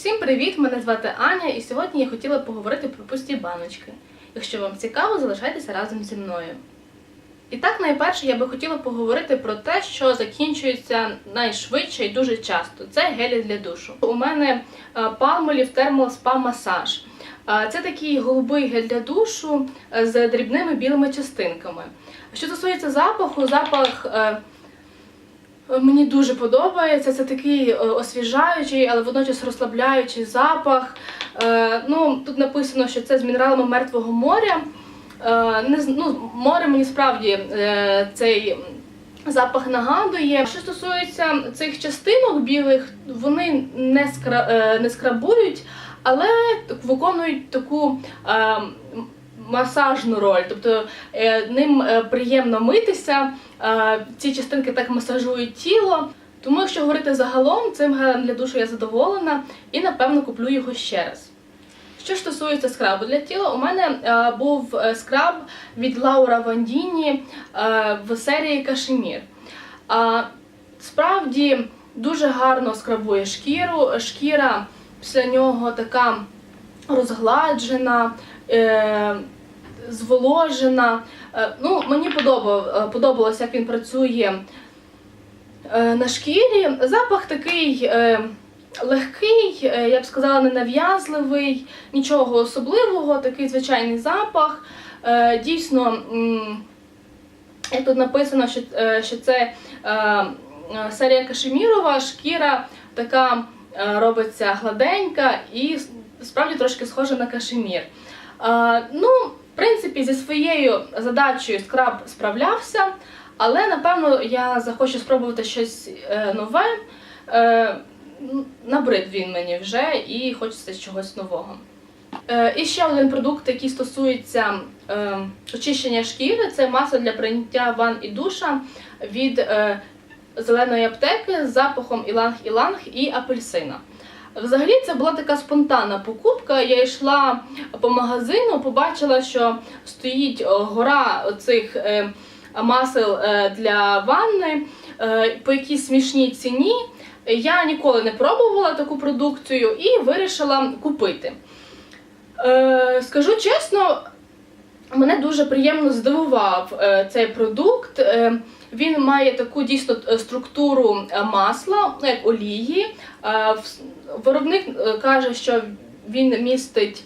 Всім привіт! Мене звати Аня, і сьогодні я хотіла поговорити про пусті баночки. Якщо вам цікаво, залишайтеся разом зі мною. І так, найперше, я би хотіла поговорити про те, що закінчується найшвидше і дуже часто. Це гелі для душу. У мене палмолів Thermal Spa Massage. Е, Це такий голубий гель для душу е, з дрібними білими частинками. Що стосується запаху, запах е, Мені дуже подобається. Це такий е, освіжаючий, але водночас розслабляючий запах. Е, ну, тут написано, що це з мінералами мертвого моря. Е, не, ну, море мені справді цей запах нагадує. Що стосується цих частинок білих, вони не, скра, не скрабують, але виконують таку. Е, масажну роль, тобто е, ним е, приємно митися, е, ці частинки так масажують тіло. Тому, якщо говорити загалом, цим гелем для душу я задоволена і напевно куплю його ще раз. Що ж стосується скрабу для тіла, у мене е, був е, скраб від Лаура Вандіні е, в серії Кашемір. А, справді дуже гарно скрабує шкіру. Шкіра після нього така розгладжена, е, зволожена. Е, ну, мені е, подобалося, як він працює е, на шкірі. Запах такий. Легкий, я б сказала, ненав'язливий, нічого особливого, такий звичайний запах. Дійсно, як тут написано, що, це серія Кашемірова, шкіра така робиться гладенька і справді трошки схожа на кашемір. Ну, принципі, зі своєю задачею скраб справлявся, але напевно я захочу спробувати щось е, нове. Е, Набрид він мені вже і хочеться чогось нового. Е, І ще один продукт, який стосується очищення шкіри, це масло для прийняття ванн і душа від зеленої аптеки з запахом іланг-іланг і апельсина. Взагалі це була така спонтанна покупка. Я йшла по магазину, побачила, що стоїть гора цих е, масел е, для ванни е, по якійсь смішній ціні. Я ніколи не пробувала таку продукцію і вирішила купити. Е, скажу чесно, мене дуже приємно здивував е, цей продукт. Він має таку дійсно е, структуру е, масла, як олії. Е, Виробник каже, що він містить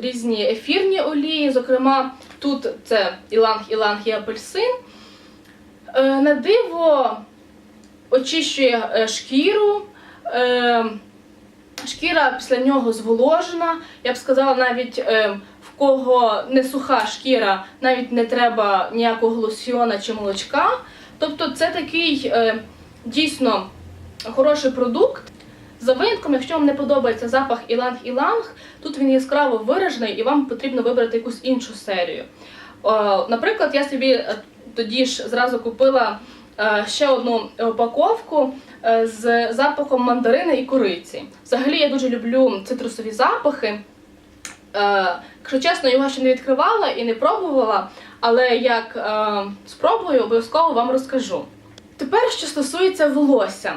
різні ефірні олії. Зокрема, тут це іланг-іланг і апельсин. На диво очищує шкіру. Шкіра після нього зволожена. Я б сказала, навіть е, в кого не суха шкіра, навіть не треба ніякого лосьйона чи молочка. Тобто це такий е, дійсно хороший продукт. За винятком, якщо вам не подобається запах іланг-іланг, тут він яскраво виражений і вам потрібно вибрати якусь іншу серію. О, наприклад, я собі е, тоді ж зразу купила е, ще одну упаковку е, з запахом мандарини і кориці. Взагалі я дуже люблю цитрусові запахи. Е, Якщо чесно, його ще не відкривала і не пробувала, але як е, спробую, обов'язково вам розкажу. Тепер, що стосується волосся.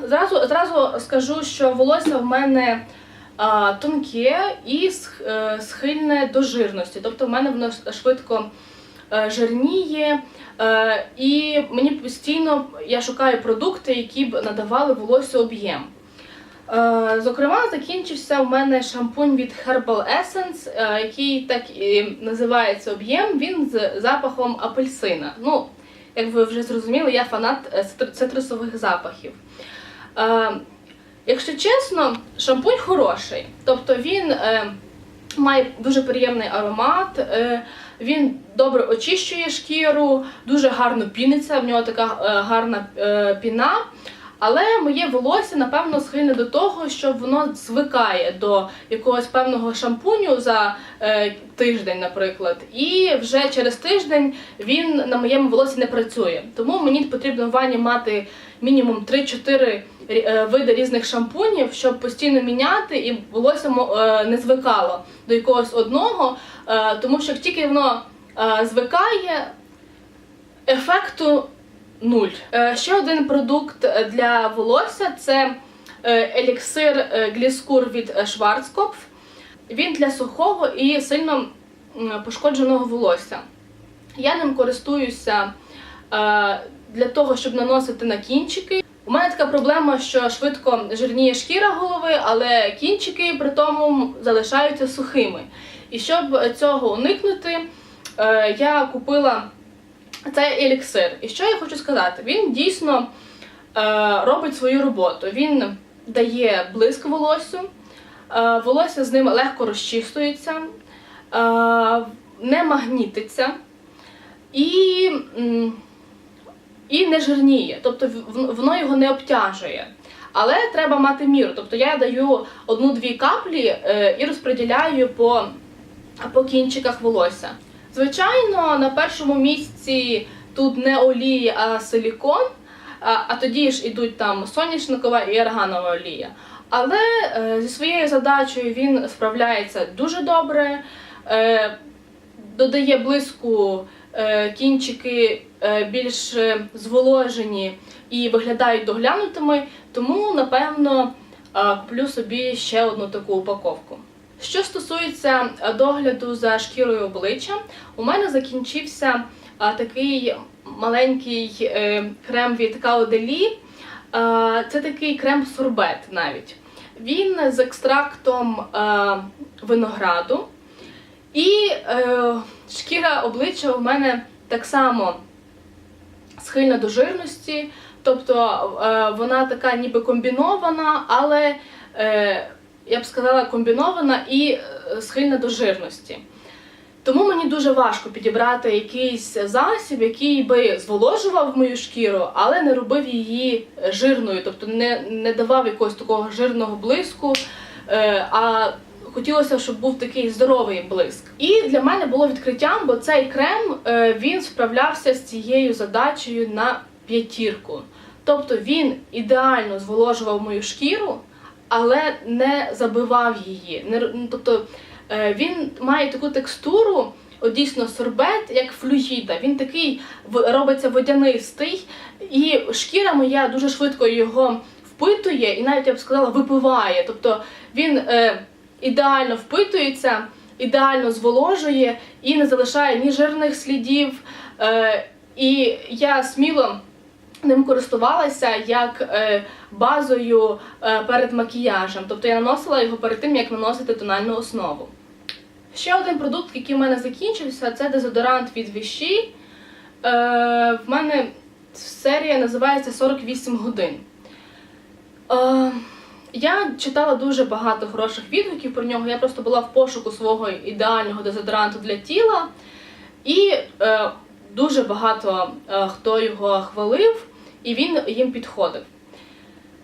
Зразу, зразу скажу, що волосся в мене а, тонке і е, схильне до жирності. Тобто в мене воно швидко е, жирніє. Е, І мені постійно я шукаю продукти, які б надавали волосю об'єм. Е, Зокрема, закінчився в мене шампунь від Herbal Essence, е, який так і називається об'єм. Він з запахом апельсина. Ну, як ви вже зрозуміли, я фанат е, цитрусових запахів. Якщо чесно, шампунь хороший. Тобто він має дуже приємний аромат, він добре очищує шкіру, дуже гарно піниться, в нього така гарна піна. Але моє волосся, напевно, схильне до того, що воно звикає до якогось певного шампуню за е, тиждень, наприклад. І вже через тиждень він на моєму волосі не працює. Тому мені потрібно в ванні мати мінімум 3-4 е, види різних шампунів, щоб постійно міняти, і волосся е, не звикало до якогось одного. Е, тому що як тільки воно звикає, ефекту нуль. Е, Ще один продукт для волосся це е, еліксир е, гліскур від е, Schwarzkopf. Він для сухого і сильно пошкодженого волосся. Я ним користуюся е, для того, щоб наносити на кінчики. У мене така проблема, що швидко жирніє шкіра голови, але кінчики при тому залишаються сухими. І щоб цього уникнути, е, я купила цей еліксир. І що я хочу сказати? Він дійсно е, робить свою роботу. Він дає блиск волоссю, е, волосся з ним легко розчистується, е, не магнітиться і, і не жирніє. Тобто воно його не обтяжує. Але треба мати міру. Тобто я даю одну-дві каплі е, і розподіляю по, по кінчиках волосся. Звичайно, на першому місці тут не олії, а силікон, а, а тоді ж ідуть там соняшникова і арганова олія. Але е, зі своєю задачею він справляється дуже добре, е, додає блиску, е, кінчики е, більш е, зволожені і виглядають доглянутими, тому напевно е, куплю собі ще одну таку упаковку. Що стосується е, догляду за шкірою обличчя, у мене закінчився е, такий маленький е, крем від Кауделі. Е, Це такий крем-сорбет навіть. Він з екстрактом винограду. І шкіра обличчя у мене так само схильна до жирності, тобто вона така ніби комбінована, але я б сказала комбінована і е, схильна до жирності. Тому мені дуже важко підібрати якийсь засіб, який би зволожував мою шкіру, але не робив її жирною, тобто не, не давав якогось такого жирного блиску. Е, а хотілося, щоб був такий здоровий блиск. І для мене було відкриттям, бо цей крем е, він справлявся з цією задачею на п'ятірку. Тобто він ідеально зволожував мою шкіру, але не забивав її. Ну, тобто е, він має таку текстуру, от дійсно сорбет, як флюїда. Він такий робиться водянистий, і шкіра моя дуже швидко його впитує, і навіть я б сказала, випиває. Тобто він е, ідеально впитується, ідеально зволожує і не залишає ні жирних слідів. Е, і я сміло ним користувалася як е, базою е, перед макіяжем. Тобто я наносила його перед тим, як наносити тональну основу. Ще один продукт, який в мене закінчився, це дезодорант від Віші. Е, в мене серія називається 48 годин. Я читала дуже багато хороших відгуків про нього. Я просто була в пошуку свого ідеального дезодоранту для тіла. І дуже багато е, хто його хвалив, і він їм підходив.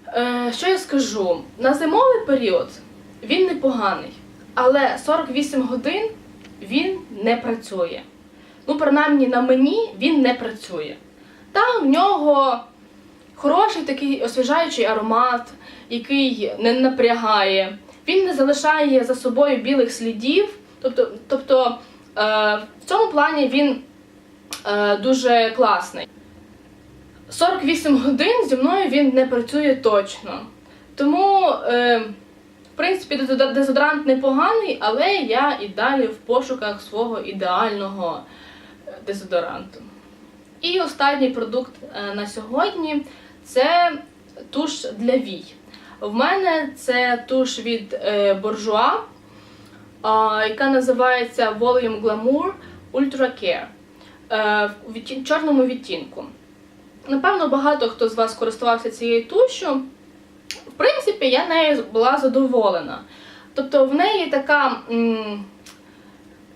Е, що я скажу? На зимовий період він непоганий, але 48 годин він не працює. Ну, принаймні на мені він не працює. Там в нього хороший такий освіжаючий аромат, який не напрягає. Він не залишає за собою білих слідів. Тобто, тобто е, в цьому плані він дуже класний. 48 годин зі мною він не працює точно. Тому, е, в принципі, дезодорант непоганий, але я і далі в пошуках свого ідеального е, дезодоранту. І останній продукт е, на сьогодні це туш для вій. В мене це туш від е, яка називається Volume Glamour Ultra Care е, в чорному відтінку. Напевно, багато хто з вас користувався цією тушю. В принципі, я нею була задоволена. Тобто в неї така е,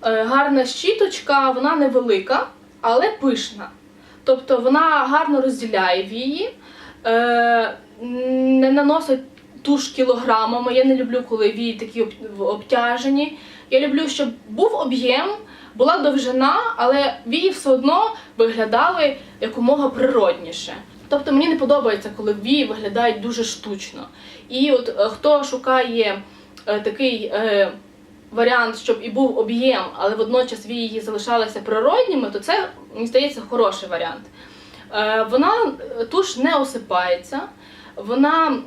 гарна щіточка, вона невелика, але пишна. Тобто вона гарно розділяє вії, е, не наносить туш кілограмами. Я не люблю, коли вії такі обтяжені. Я люблю, щоб був об'єм, була довжина, але вії все одно виглядали якомога природніше. Тобто мені не подобається, коли вії виглядають дуже штучно. І от е, хто шукає е, такий е, варіант, щоб і був об'єм, але водночас вії залишалися природніми, то це, мені здається, хороший варіант. Е, вона е, туш не осипається, вона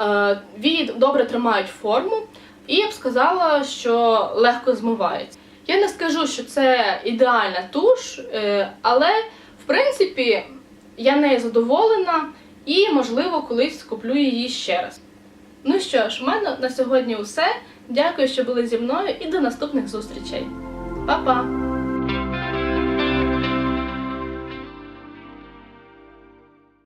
Е, Вії добре тримають форму, і я б сказала, що легко змивається. Я не скажу, що це ідеальна туш, е, але в принципі я нею задоволена і, можливо, колись куплю її ще раз. Ну що ж, в мене на сьогодні все. Дякую, що були зі мною і до наступних зустрічей. Па-па!